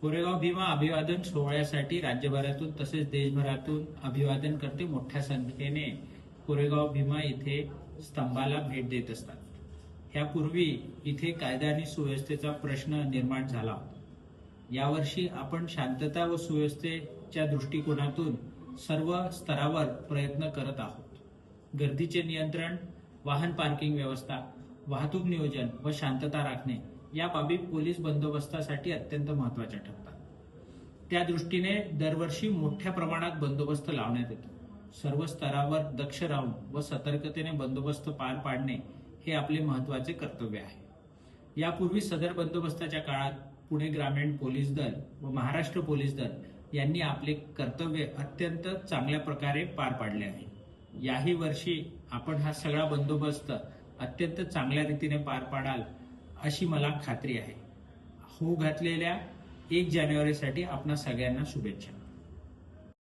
कोरेगाव भीमा अभिवादन सोहळ्यासाठी राज्यभरातून तसेच देशभरातून अभिवादन करते मोठ्या संख्येने कोरेगाव भीमा इथे स्तंभाला भेट देत असतात. ह्यापूर्वी इथे कायदा आणि सुव्यवस्थेचा प्रश्न निर्माण झाला होता. यावर्षी आपण शांतता व सुव्यवस्थेच्या दृष्टिकोनातून सर्व स्तरावर प्रयत्न करत आहोत. गर्दीचे नियंत्रण वाहन पार्किंग व्यवस्था वाहतूक नियोजन व शांतता राखणे या बाबी पोलीस बंदोबस्तासाठी अत्यंत महत्त्वाच्या ठरतात. त्या दृष्टीने दरवर्षी मोठ्या प्रमाणात बंदोबस्त लावण्यात येतो. सर्व स्तरावर दक्ष राहून व सतर्कतेने बंदोबस्त पार पाडणे हे आपले महत्त्वाचे कर्तव्य आहे. यापूर्वी सदर बंदोबस्ताच्या काळात पुणे ग्रामीण पोलीस दल व महाराष्ट्र पोलीस दल यांनी आपले कर्तव्य अत्यंत चांगल्या प्रकारे पार पाडले आहे. याही वर्षी आपण हा सगळा बंदोबस्त अत्यंत चांगल्या रीतीने पार पाडाल अशी मला खात्री आहे. हो घातलेल्या एक जानेवारीसाठी आपणा सगळ्यांना शुभेच्छा.